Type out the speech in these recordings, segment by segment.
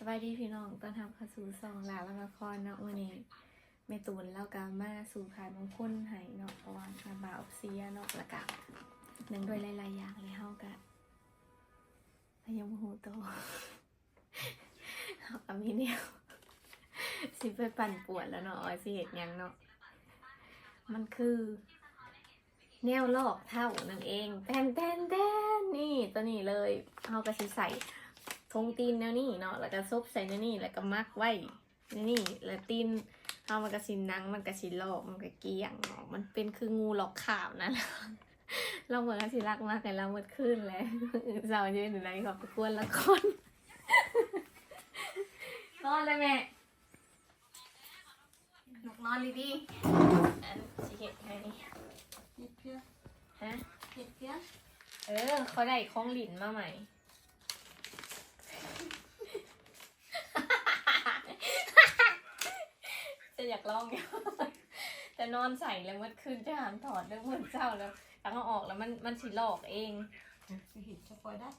สบายดีพี่น้องตอนรับเข้าสู่องลาวละละครเนาะวันนี้แม่ตูนแล้วก็มาสู่ขายมงคลให้เนาะเพราะว่ามาบ่าวเสียเนาะแล้วก็หนึ่งโดยหลายๆอย่างเลยเฮาก็พยังบ่ฮู้โตเฮาก็มีแนวสิไปปั่นปวนแล้วเนาะว่าสิเฮ็ดหยังเนาะมันคือ แนวลอกเท่านั่นเองแตนแตนแตนนี่ตัวนี้เลยเฮาก็สิใส่ ทงตีนแนวนี้เนาะแล้วก็ซบใส่แนวนี้แล้วก็มักไว้แนวนี้แล้วตีนเอามันก็สิหนังมันก็สิลอกมันก็เกลี้ยงเนาะมันเป็นคืองูหลอกข่าวนะเราเหมือนกันสิรักมากเลยเราหมดขึ้นแล้วอื่นสาวยืนอยู่ไหนขอบกวนละคนนอนเลยแม่ลูกนอนดีๆอันสิเห็ดไงนี่เห็ดเพี้ยฮะเห็ดเพี้ยเออเขาได้ของหลินมาใหม่ จะ อยากลองอยู่จะนอนใส่แล้วมันคืนจะหามถอดแล้วมันเศร้าแล้วตั้งเอาออกแล้วมันมันสิหลอกเองคือเห็ดจะปล่อยได้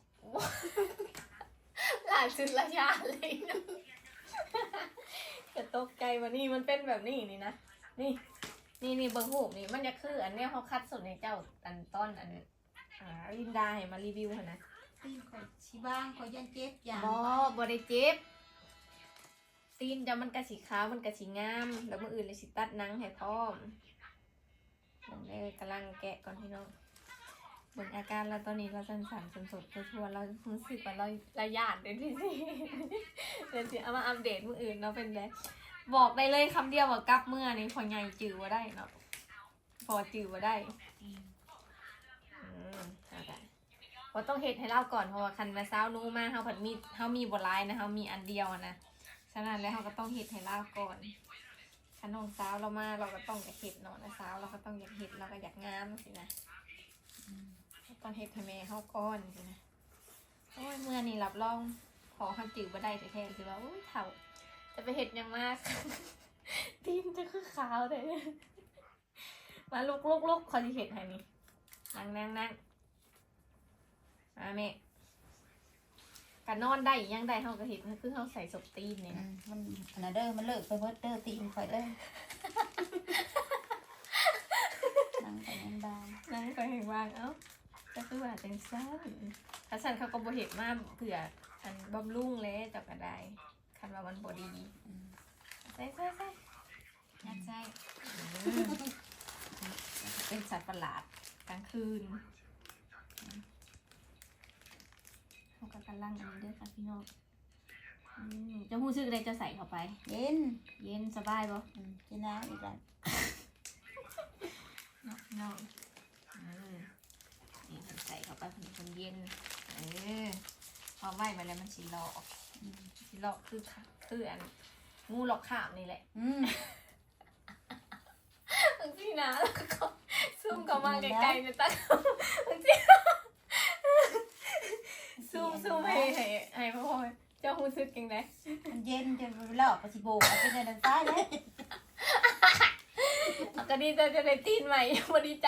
หลานสุดละยาเลยนะจะตกใจวันนี้มันเป็นแบบนี้นี่นะ นี่ นี่นี่เบิ้งหูปนี่มันจะคือ อันเนี้ยเขาคัดสุดในเจ้าอันต้นอันอ่าลินดาให้มารีวิวหั่นนะตีนคอยชีบ้างคอยยันเจ็บอย่างบอบอได้เจ็บ ตีนจะมันกระสีขาวมันกระสีงาม แล้วมืออื่นเลยสิตัดหนังให้พร้อมเบิ่งเลยกำลังแกะก่อนพี่น้องเบิ่งอาการเราตอนนี้เราสั่นสั่นสดๆทั่วๆเรารู้สึกว่าเราเราหยาดเลยพี่สิเดี๋ยวสิเอามาอัปเดตมืออื่นเนาะเป็นไงบอกได้เลยคำเดียวว่ากลับเมื่อนี้พอใหญ่จือว่าได้เนาะพอจือว่าได้อืมเอาได้เพราะต้องเฮ็ดให้เล่าก่อนเพราะว่าคันมาเช้านู้มาเฮาผัดมีเฮามีบ่หลายนะเฮามีอันเดียวนะ นั้นแล้วเฮาก็ต้องเฮ็ดให้เล่าก่อนคันน้องสาวเรามาเราก็ต้องอยากเฮ็ดเนาะนะสาวเราก็ต้องอยากเฮ็ดเราก็อยากงามสินะต้องเฮ็ดให้แม่เฮาก่อนสินะโอ้ยเมื่อนี่รับรองขอเฮาจือบ่ได้แท้ๆสิว่าอุ้ยเฒ่าจะไปเฮ็ดยังมากตีนจะคือขาวแต่มาลุกลุกลุกขอสิเฮ็ดให้นี่นั่งนั่งนั่งมาแม่ กันนอนได้ยังได้เฮาก็เห็นคือเฮาใส่ศพตีนเนี่ยอืมมันอันนั้นเด้อมันเลิกไปเบิดเด้อตีนคอยเด้อนั่งไปนั่งบางนั่งก็เห็นว่างเอ้าก็คือว่าจังซั่นถ้าซั่นเขาก็บ่เห็นมาเผื่ออันบำรุงแล้วเจ้าก็ได้คันว่ามันบ่ดีอืมใส่ใส่ใส่ยัดใส่อืมเป็นสัตว์ประหลาดกลางคืนเขา ก็กำลังอันนี้เด้วยค่ะพี่น้องอืมจะหู้ซึกอะไรจะใส่เข้าไป เย็นเย็นสบายบ่อืมจะหนาวอีกแล้วเนาะเนาะอืมนี่มันใส่เข้าไปเป็นคนเย็นเออพอไหวมาแล้วมันสิหลอกอืมสิหลอกคือค่ะคืออันงูหลอกขามนี่แหละอืมบางทีนะแล้วก็ซูมเข้ามาไกลๆเนี่ยตั้งบางที ซูมซูมให้ให้ให้พ่อเจ้าหูซึกยังไงมันเย็นจนเวลาออกไปสิโบกเอาไปในน้ำตาเลยก็ดีใจจะได้ตีนใหม่ยังบ่ดีใจ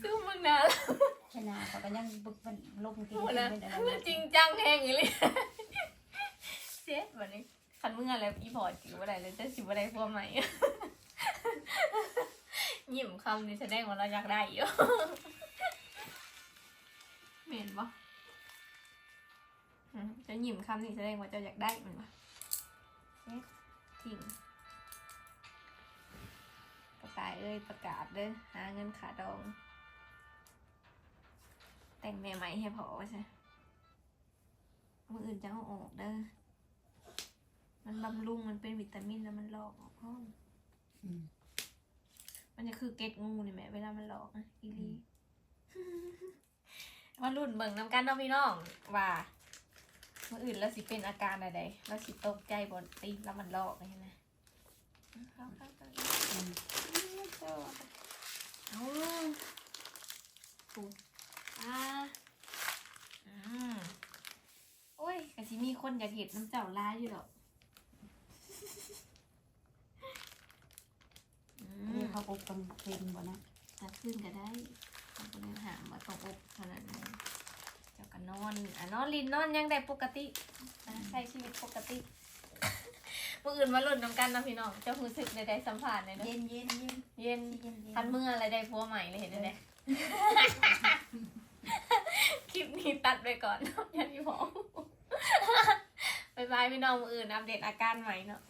ซูมมึงนะชนะเขาก็ยังบึกมันลงกินโหกินนะเป็นอะไรมันจริงจังแหงอย่างเลยเซ็ตวันนี้คันเมื่อแล้วอีพอร์ตจิ๋วอะไรเลยจะสิบอะไรพวกใหม่ยิ้มคำนี้แสดงว่าเราอยากได้อยู่เหม็นปะอืม จะยิ้มคำนี้แสดงว่าเจะอยากได้มันปะเซ็ตทิ้งกระต่ายเอ้ยประกาศเด้อหาเงินขาดอง แต่งแม่ใหม่ให้พอใช่มืออื่นจะเอาออกเด้อ มันบำรุงมันเป็นวิตามินแล้วมันหลอกออกห้องอืมมันจะคือเกล็ดงูนี่แหม่เวลามันหลอกนะอีหลีมารุ่นเบิ่งน้ำกันเนาะพี่น้องว่า มื่ออื่นแล้วสิเป็นอาการอะไรแล้วสิตกใจบนตีนแล้วมันหลอกใช่ไหมเข้าเข้าเข้าอืมเอาปูอ่าอืมโอ้ยกะสิมีคนอยากเห็นน้ำเจ้าลายอยู่หรอกอืนี่มเขาอบกันเป็นบ่นะตัดขึ้นก็ได้ทำเป็นหามมาตรงอกขนาดนั้น เจ้าก็นอนอะนอนลินนอนยังได้ปกติอะใช้ชีวิตปกติมื่ออื่นมาหล่นน้ำกันนะพี่น้องเจ้ารู้สึกใดๆสัมผัสเลยเนอะเย็นเย็นเย็นเย็นเย็นเย็นทันเมื่ออะไรได้พัวใหม่เลยเห็นไหมคลิปนี้ตัดไปก่อนเนาะอย่าที่บอกบายบายพี่น้องมืออื่นอัปเดตอาการใหม่เนาะ